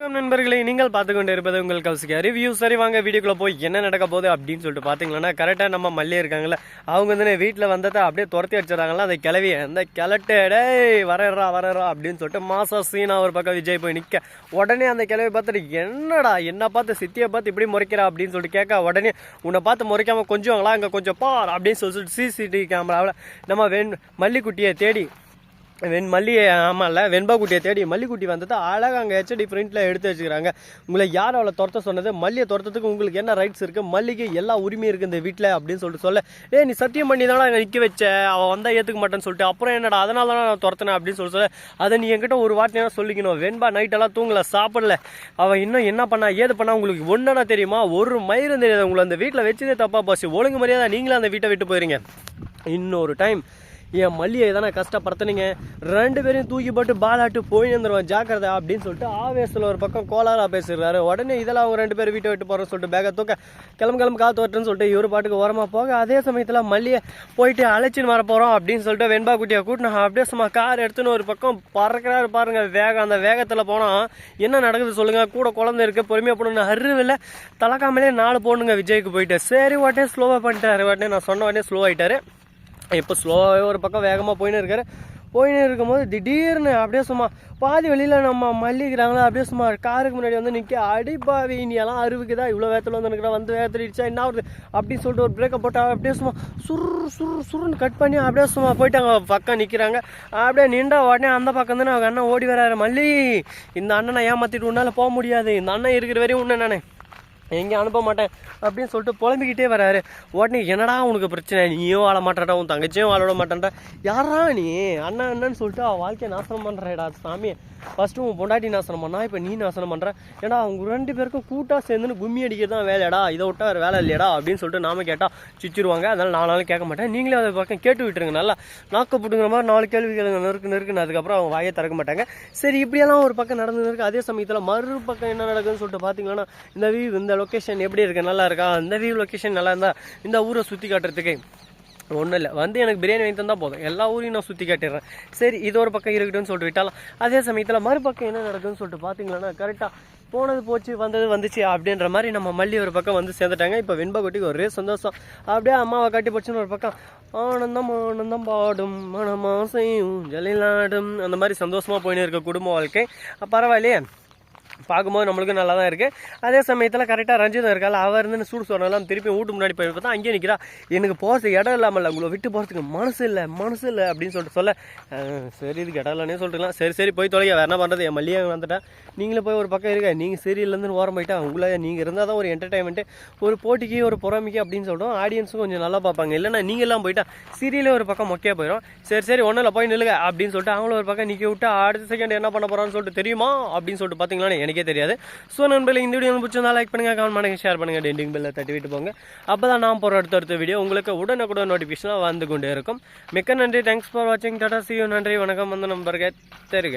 நண்பர்களை. நீங்கள் பார்த்து கொண்டு இருப்பது உங்கள் கௌசிகா ரிவ்யூ சரி வாங்க வீடியோக்குள்ளே போய் என்ன நடக்க போகுது அப்படின்னு சொல்லிட்டு பார்த்தீங்கன்னா கரெக்டாக நம்ம மல்லியே இருக்காங்களே அவங்க வந்து வீட்டில் வந்ததை அப்படியே துரத்தி அடிச்சிடறாங்களா அந்த கிளவி அந்த கிளட்டு டேய் வரறா வரறா அப்படின்னு சொல்லிட்டு மாசா சீனா ஒரு பக்கம் விஜய் போய் நிற்க உடனே அந்த கிளவி பார்த்துட்டு என்னடா என்ன பார்த்து சித்தியை பார்த்து இப்படி முறைக்கிறா? அப்படின்னு சொல்லிட்டு கேட்க உடனே உன்னை பார்த்து முறைக்காம கொஞ்சம் அங்கே கொஞ்சம் பார் அப்படின்னு சொல்லிட்டு சிசிடிவி கேமராவில் நம்ம வேணும் மல்லிக்குட்டியை தேடி வெண் மல்லி ஆமாம்ல வெண்பா குட்டியை தேடி மல்லிக்குட்டி வந்தது. அழகாக அங்கே ஹெச்டி பிரிண்ட்டில் எடுத்து வச்சுக்கிறாங்க. உங்களை யார் அவளை துரத்த சொன்னது? மல்லியை துரத்துறதுக்கு உங்களுக்கு என்ன ரைட்ஸ் இருக்குது மல்லிக்கு எல்லா உரிமையும் இருக்குது இந்த வீட்டில் அப்படின்னு சொல்லிட்டு சொல்ல ஏ நீ சத்தியம் பண்ணி தானே அங்கே நிற்க வச்ச? அவள் வந்தால் ஏற்றுக்க மாட்டேன்னு சொல்லிட்டு அப்புறம் என்னடா அதனால தான் நான் துரத்தினேன்? அப்படின்னு சொல்லி சொல்ல அதை நீ என்கிட்ட ஒரு வார்த்தையாக சொல்லிக்கணும். வெண்பா நைட்டெல்லாம் தூங்கலை சாப்பிடல. அவள் இன்னும் என்ன பண்ணா ஏது பண்ணா உங்களுக்கு ஒன்றுனா தெரியுமா? ஒரு மயிரும் தெரியாது. உங்களை அந்த வீட்டில் வச்சதே தப்பாக போச்சு ஒழுங்கு மரியாதை நீங்களும் அந்த வீட்டை விட்டு போயிருங்க. இன்னொரு டைம் என் மல்லியை தானே கஷ்டப்படுத்துனீங்க? ரெண்டு பேரையும் தூக்கி போட்டு பாலாட்டு போய் வந்துடுவான் ஜாக்கிரதை அப்படின்னு சொல்லிட்டு ஆவேசத்தில் ஒரு பக்கம் கோலாரா பேசுகிறாரு உடனே இதெல்லாம் அவங்க ரெண்டு பேரும் வீட்டை விட்டு போகிறோன்னு சொல்லிட்டு பேக்கை தூக்க கிளம்பு கிளம்பு காத்து வரட்டுன்னு சொல்லிட்டு இவர் பாட்டுக்கு ஓரமாக போக அதே சமயத்தில் மல்லியை போயிட்டு அழைச்சின்னு வர போகிறோம் அப்படின்னு சொல்லிட்டு வெண்பா குட்டியை கூட்டினா அப்படியே சும்மா கார் எடுத்துன்னு ஒரு பக்கம் பறக்கிறாரு பாருங்க வேகம் அந்த வேகத்தில் போனால் என்ன நடக்குது சொல்லுங்கள் கூட குழந்தை இருக்குது பொறுமையாக போகணுன்னு அருவில் தலக்காமலே நாலு போடணுங்க விஜய்க்கு போயிட்டு சரி உடனே ஸ்லோவாக பண்ணிட்டாரு. உடனே நான் சொன்ன உடனே ஸ்லோ ஆகிட்டாரு இப்போ ஸ்லோவாகவே ஒரு பக்கம் வேகமாக போயின்னு இருக்காரு. போயின்னு இருக்கும்போது திடீர்னு அப்படியே சும்மா பாதி வெளியில் நம்ம மல்லிக்கிறாங்களா அப்படியே சும்மா காருக்கு முன்னாடி வந்து நிற்க அடிப்பாவி நீ எல்லாம் அருவுக்குதா? இவ்வளோ வேத்தில் வந்து நிற்கிறா வந்து வேத்திடுச்சா என்ன ஆகுது? அப்படின்னு சொல்லிட்டு ஒரு பிரேக்கை போட்டா அப்படியே சும்மா சுரு சுரு சுருன்னு கட் பண்ணி அப்படியே சும்மா போயிட்டு அங்கே பக்கம் நிற்கிறாங்க அப்படியே நின்றா உடனே அந்த பக்கம் தான் அவங்க அண்ணன் ஓடி வராரு. மல்லி இந்த அண்ணனை ஏமாற்றிட்டு உன்னால் போக முடியாது. இந்த அண்ணன் இருக்கிற வரையும் உன்னை நானே எங்கேயும் அனுப்ப மாட்டேன் அப்படின்னு சொல்லிட்டு புலம்பிக்கிட்டே வராரு. உடனே என்னடா உனக்கு பிரச்சனை? நீயும் வாழ மாட்டேன்டா உன் தங்கச்சியும் வாழ விட மாட்டேன்டா. யாரா நீ? அண்ணன் அண்ணன்னு சொல்லிட்டு அவள் வாழ்க்கையை நாசனம் பண்ணுறேடா சாமி. ஃபஸ்ட்டு உன் பொண்டாட்டி நாசனம் பண்ணா இப்போ நீ நாசனம் பண்ணுற ஏன்னா அவங்க ரெண்டு பேருக்கும் கூட்டாக சேர்ந்துன்னு கும்மி அடிக்கிறது தான் வேலையடா. இதை விட்டா வேறு வேலை இல்லையடா அப்படின்னு சொல்லிட்டு நாம கேட்டால் சிச்சிருவாங்க. அதனால் நாலு நாள் கேட்க மாட்டேன். நீங்களே அதை பக்கம் கேட்டு விட்டுருங்க. நல்லா நாக்க புட்டுங்கிற மாதிரி நாலு கேள்வி கேளுங்க நெருக்கு நெருக்குன்னு அதுக்கப்புறம் அவங்க வாயை திறக்க மாட்டாங்க. சரி இப்படியெல்லாம் ஒரு பக்கம் நடந்து இருக்கு. அதே சமயத்தில் மறு பக்கம் என்ன நடக்குதுன்னு சொல்லிட்டு பார்த்தீங்கன்னா இந்த வீ இந்த லொக்கேஷன் எப்படி இருக்கு? நல்லா இருக்கா? இந்த வியூ லொக்கேஷன் நல்லா இருந்தா இந்த ஊரை சுற்றி காட்டுறதுக்கு ஒன்றும் இல்லை. வந்து எனக்கு பிரியாணி வாங்கி தந்தால் போதும். எல்லா ஊரையும் நான் சுற்றி காட்டிடுறேன். சரி இது ஒரு பக்கம் இருக்கட்டும்னு சொல்லிட்டு விட்டாலும் அதே சமயத்தில் மறுபக்கம் என்ன நடக்குதுன்னு சொல்லிட்டு பார்த்தீங்கன்னா கரெக்டாக போனது போச்சு வந்தது வந்துச்சு அப்படின்ற மாதிரி நம்ம மல்லி ஒரு பக்கம் வந்து சேர்ந்துட்டாங்க. இப்போ வெண்பகுட்டிக்கு ஒரே சந்தோஷம். அப்படியே அம்மாவை கட்டி போச்சுன்னு ஒரு பக்கம் ஆனந்தம் ஆனந்தம் பாடும் மனமாசையும் ஜலிலாடும் அந்த மாதிரி சந்தோஷமாக போயின்னு இருக்க குடும்ப வாழ்க்கை. பரவாயில்லையே. பார்க்கும்போது நம்மளுக்கு நல்லா தான் இருக்குது அதே சமயத்தில் கரெக்டாக ரஞ்சிதம் இருக்கால அவர் இருந்து சூடு சொன்னாலும் திருப்பி வீட்டு முன்னாடி போய் பார்த்தா அங்கேயே நிற்கிறா எனக்கு போகிறதுக்கு இடம் இல்லாமல் உங்களை விட்டு போகிறதுக்கு மனசு இல்லை மனசு இல்லை அப்படின்னு சொல்லிட்டு சொல்ல. சரி இதுக்கு இடம் இல்லைன்னே சொல்லிட்டுலாம். சரி சரி போய் தொலைங்க. வேற என்ன பண்ணுறது என் மல்லியாக வந்துட்டேன் நீங்களே போய் ஒரு பக்கம் இருக்க நீங்கள் சீரியல்லேருந்து ஓரம் போயிட்டா உங்களை நீங்கள் இருந்தால் தான் ஒரு என்டர்டைன்மெண்ட்டு ஒரு போட்டிக்கு ஒரு பொறாமைக்கு அப்படின்னு சொல்லிட்டோம் ஆடியன்ஸும் கொஞ்சம் நல்லா பார்ப்பாங்க. இல்லைன்னா நீங்கள்லாம் போயிட்டா சீரியலே ஒரு பக்கம் மொக்கையாக போயிடும் சரி சரி ஒன்றில் இல்லை போய் நில்லுங்க அப்படின்னு சொல்லிட்டு அவங்களும் ஒரு பக்கம் நிற்க விட்டு அடுத்த செகண்ட் என்ன பண்ண போகிறான்னு சொல்லிட்டு தெரியுமா? அப்படின்னு சொல்லிட்டு பார்த்தீங்களா எனக்கே தெரியாது. ஸோ நண்பர்களே இந்த வீடியோ பிடிச்சிருந்தா லைக் பண்ணுங்க கமெண்ட் பண்ணுங்கள் ஷேர் பண்ணுங்க டெண்டிங் பெல்ல தட்டி விட்டு போங்க. அப்போ தான் நான் போகிற அடுத்த அடுத்த வீடியோ உங்களுக்கு உடனுக்குடன் நோட்டிஃபிகேஷனாக வந்து கொண்டே இருக்கும். மிக்க நன்றி. தேங்க்ஸ் ஃபார் வாட்சிங் டாடா சியூ நன்றி. வணக்கம். வந்து நம்பருக்கு தெரிக.